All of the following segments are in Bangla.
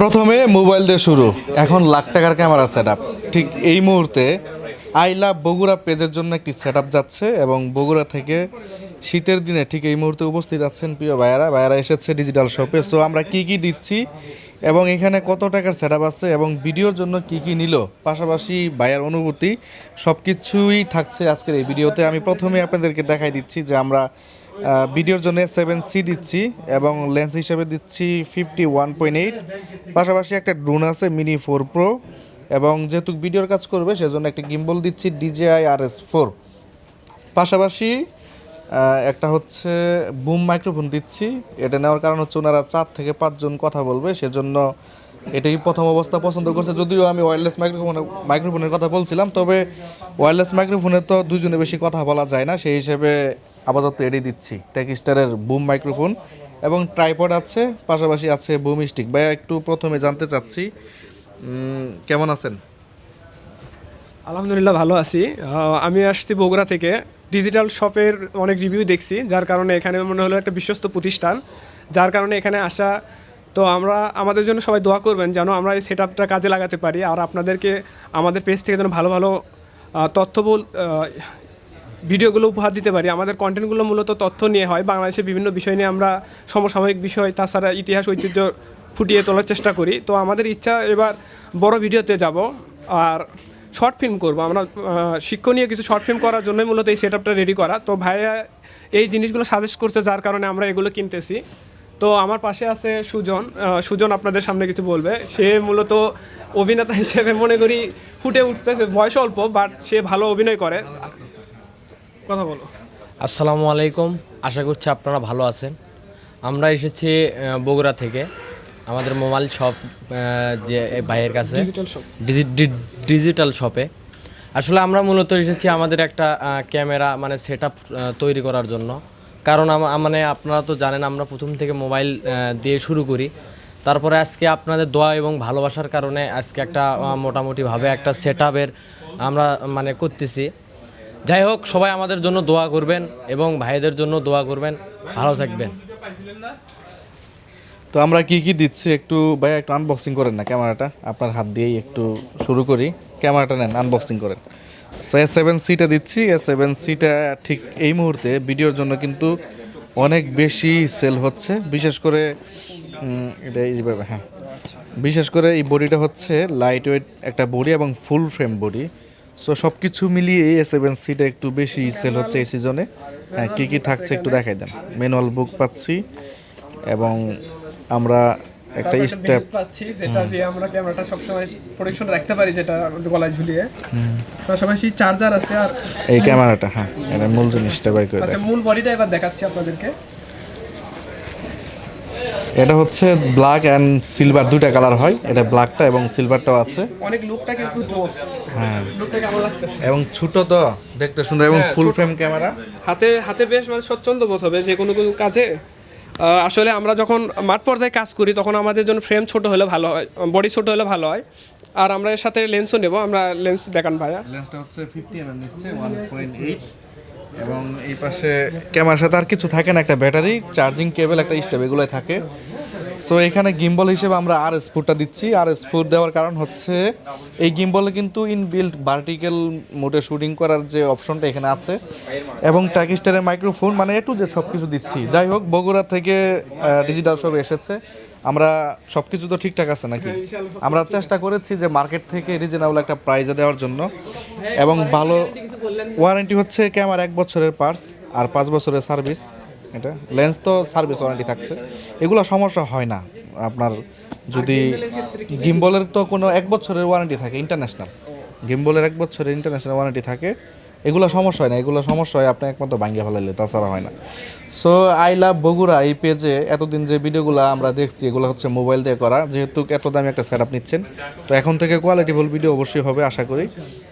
প্রথমে মোবাইল দিয়ে শুরু। এখন লাখ টাকার ক্যামেরা সেট ঠিক এই মুহূর্তে আই লাভ বগুড়া পেজের জন্য একটি সেট যাচ্ছে এবং বগুড়া থেকে শীতের দিনে ঠিক এই মুহূর্তে উপস্থিত আছেন প্রিয় ভাইয়ারা। ভাইয়ারা এসেছে ডিজিটাল শপে সো আমরা কি কি দিচ্ছি এবং এখানে কত টাকার সেট আছে এবং ভিডিওর জন্য কি কি নিল? পাশাপাশি ভাইয়ার অনুভূতি সব কিছুই থাকছে আজকের এই ভিডিওতে আমি প্রথমে আপনাদেরকে দেখাই দিচ্ছি যে আমরা ভিডিওর জন্য সেভেন সি দিচ্ছি এবং লেন্স হিসেবে দিচ্ছি ফিফটি ওয়ান পয়েন্ট এইট পাশাপাশি একটা ড্রোন আছে মিনি ফোর প্রো এবং যেহেতু ভিডিওর কাজ করবে, সেজন্য একটা গিম্বল দিচ্ছি ডিজেআই আর এস ফোর পাশাপাশি একটা হচ্ছে বুম মাইক্রোফোন দিচ্ছি। এটা নেওয়ার কারণ হচ্ছে ওনারা চার থেকে পাঁচজন কথা বলবে, সেজন্য এটাই প্রথম অবস্থা পছন্দ করছে। যদিও আমি ওয়্যারলেস মাইক্রোফোনে মাইক্রোফোনের কথা বলছিলাম, তবে ওয়্যারলেস মাইক্রোফোনে তো দুজনে বেশি কথা বলা যায় না, সেই হিসেবে আপাতত এড়িয়ে দিচ্ছি। টেকিস্টারের বুম মাইক্রোফোন এবং ট্রাইপড আছে, পাশাপাশি আছে বুম স্টিক ভাইয়া, একটু প্রথমে জানতে চাচ্ছি কেমন আছেন? আলহামদুলিল্লাহ ভালো আছি। আমি আসছি বগুড়া থেকে। ডিজিটাল শপের অনেক রিভিউ দেখছি, যার কারণে এখানে মনে হলো একটা বিশ্বস্ত প্রতিষ্ঠান। যার কারণে এখানে আসা, তো আমরা, আমাদের জন্য সবাই দোয়া করবেন যেন আমরা এই সেট আপটা কাজে লাগাতে পারি। আর আপনাদেরকে আমাদের পেজ থেকে যেন ভালো ভালো তথ্যবল ভিডিওগুলো উপহার দিতে পারি। আমাদের কন্টেন্টগুলো মূলত তথ্য নিয়ে হয়। বাংলাদেশের বিভিন্ন বিষয় নিয়ে আমরা সমসাময়িক বিষয়, তাছাড়া ইতিহাস, ঐতিহ্য ফুটিয়ে তোলার চেষ্টা করি। তো আমাদের ইচ্ছা এবার বড় ভিডিওতে যাব আর শর্ট ফিল্ম করব। আমরা শিক্ষণীয় কিছু শর্ট ফিল্ম করার জন্যই মূলত এই সেট আপটা রেডি করা। তো ভাইয়া এই জিনিসগুলো সাজেস্ট করছে যার কারণে আমরা এগুলো কিনতেছি। তো আমার পাশে আছে সুজন। সুজন আপনাদের সামনে কিছু বলবে। সে মূলত অভিনেতা হিসেবে মনে করি ফুটে উঠতেছে। বয়স অল্প বাট সে ভালো অভিনয় করে। কথা বলো। আসসালামু আলাইকুম আশা করছি আপনারা ভালো আছেন। আমরা এসেছি বগুড়া থেকে। আমাদের মোবাইল শপ যে ভাইয়ের কাছে। ডিজিটাল ডিজি- ডিজিটাল শপে আসলে আমরা মূলত এসেছি আমাদের একটা ক্যামেরা মানে সেট তৈরি করার জন্য। কারণ মানে আপনারা তো জানেন আমরা প্রথম থেকে মোবাইল দিয়ে শুরু করি। তারপরে আজকে আপনাদের দোয়া এবং ভালোবাসার কারণে আজকে একটা মোটামুটিভাবে একটা সেট আমরা মানে করতেছি। যাই হোক, সবাই আমাদের জন্য দোয়া করবেন এবং ভাইদের জন্য দোয়া করবেন। ভালো থাকবেন। তো আমরা কি কি দিচ্ছি একটু, ভাই, একটু আনবক্সিং করেন না ক্যামেরাটা। আপনার হাত দিয়েই একটু শুরু করি। ক্যামেরাটা নেন আনবক্সিং করেন। সো এস সেভেন সিটা দিচ্ছি। এস সেভেন সিটা ঠিক এই মুহূর্তে ভিডিওর জন্য কিন্তু অনেক বেশি সেল হচ্ছে। বিশেষ করে এটা এইভাবে হ্যাঁ। বিশেষ করে এই বডিটা হচ্ছে লাইট ওয়েট একটা বডি এবং ফুল ফ্রেম বডি সো সব কিছু মিলিয়ে এস সেভেন সিটা একটু বেশি সেল হচ্ছে এই সিজনে হ্যাঁ কী কী থাকছে একটু দেখাই দেন। ম্যানুয়াল বুক পাচ্ছি এবং আমরা একটা স্টেপ পাচ্ছি যেটা দিয়ে আমরা ক্যামেরাটা সবসময় প্রোটেকশন রাখতে পারি যেটা গলায় ঝুলিয়ে। পাশাপাশি চার্জার আছে আর এই ক্যামেরাটা হ্যাঁ এটা মূল জিনিসটা বাই করে আচ্ছা মূল বডিটা এবার দেখাচ্ছি আপনাদেরকে। এটা হচ্ছে ব্ল্যাক অ্যান্ড সিলভার দুইটা কালার হয়। এটা ব্ল্যাকটা এবং সিলভারটাও আছে। অনেক লুকটা কিন্তু জোস। হ্যাঁ। লুকটা কেমন লাগতেছে? এবং ছোট তো দেখতে সুন্দর এবং ফুল ফ্রেম ক্যামেরা হাতে হাতে বেশ মানে স্বচ্ছন্দ বোধ হবে যে কোনো কোনো কাজে। আসলে আমরা যখন মাঠ পর্যায়ে কাজ করি তখন আমাদের জন্য ফ্রেম ছোট হলে ভালো হয় বডি ছোট হলে ভালো হয়। আর আমরা এর সাথে লেন্সও নেব আমরা লেন্স দেখান ভাইয়া। লেন্সটা হচ্ছে ফিফটি এমএম নিচ্ছে ওয়ান পয়েন্ট এইট এবং এই পাশে ক্যামেরার সাথে আর কিছু থাকে না, একটা ব্যাটারি চার্জিং কেবল একটা স্টেপ এগুলোই থাকে। সো এখানে গিম্বল হিসেবে আমরা আর এস দিচ্ছি। আর এস দেওয়ার কারণ হচ্ছে, এই গিম্বলে কিন্তু ইনবিল্ট ভার্টিক্যাল মোডে শুটিং করার যে অপশনটা এখানে আছে এবং টাকিস্টারের মাইক্রোফোন মানে একটু যে সব কিছু দিচ্ছি। যাই হোক, বগুড়া থেকে ডিজিটাল সব এসেছে। আমরা সব কিছু তো ঠিকঠাক আছে নাকি? আমরা চেষ্টা করেছি যে মার্কেট থেকে রিজনেবল একটা প্রাইজে দেওয়ার জন্য এবং ভালো ওয়ারেন্টি হচ্ছে ক্যামেরা এক বছরের পার্স আর পাঁচ বছরের সার্ভিস। এটা লেন্স তো সার্ভিস ওয়ারেন্টি থাকছে। এগুলো সমস্যা হয় না। আপনার যদি গিম্বলের তো কোনো এক বছরের ওয়ারেন্টি থাকে ইন্টারন্যাশনাল গিম্বলের এক বছরের ইন্টারন্যাশনাল ওয়ারেন্টি থাকে। এগুলো সমস্যা হয় না, এগুলো সমস্যা হয় আপনি একমাত্র ভাঙ্গিয়ে ফেলাইলে, তাছাড়া হয় না। সো আই লাভ বগুড়া এই পেজে এতদিন যে ভিডিওগুলো আমরা দেখছি, এগুলো হচ্ছে মোবাইল দিয়ে করা, যেহেতু এত দামি একটা সেট নিচ্ছেন। তো এখন থেকে কোয়ালিটি ভুল ভিডিও অবশ্যই হবে, আশা করি।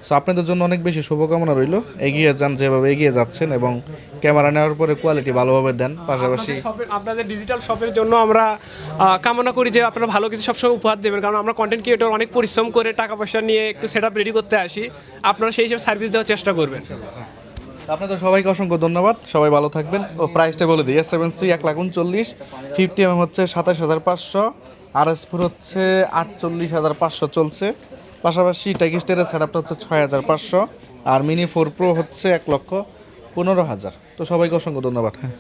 সো আপনাদের জন্য অনেক বেশি শুভকামনা রইল। এগিয়ে যান যেভাবে এগিয়ে যাচ্ছেন এবং ক্যামেরা নেওয়ার পরে কোয়ালিটি ভালোভাবে দেন পাশাপাশি আপনাদের ডিজিটাল শপের জন্য আমরা কামনা করি যে আপনারা ভালো কিছু সবসময় উপহার দেবেন। কারণ আমরা কন্টেন্ট ক্রিয়েটর অনেক পরিশ্রম করে টাকা পয়সা নিয়ে একটু সেট রেডি করতে আসি। আপনারা সেই হিসেবে সার্ভিস দেওয়ার চেষ্টা করবেন। আপনাদের সবাইকে অসংখ্য ধন্যবাদ। সবাই ভালো থাকবেন। ও প্রাইসটা বলে দিই এস সেভেন সি এক লাখ উনচল্লিশ ফিফটি এম হচ্ছে সাতাশ হাজার পাঁচশো আর এস ফোর হচ্ছে আটচল্লিশ হাজার পাঁচশো চলছে। পাশাপাশি টেকিস্টের সেট আপটা হচ্ছে ছয় হাজার পাঁচশো আর মিনি ফোর প্রো হচ্ছে এক লক্ষ। পনেরো হাজার। তো সবাইকে অসংখ্য ধন্যবাদ হ্যাঁ।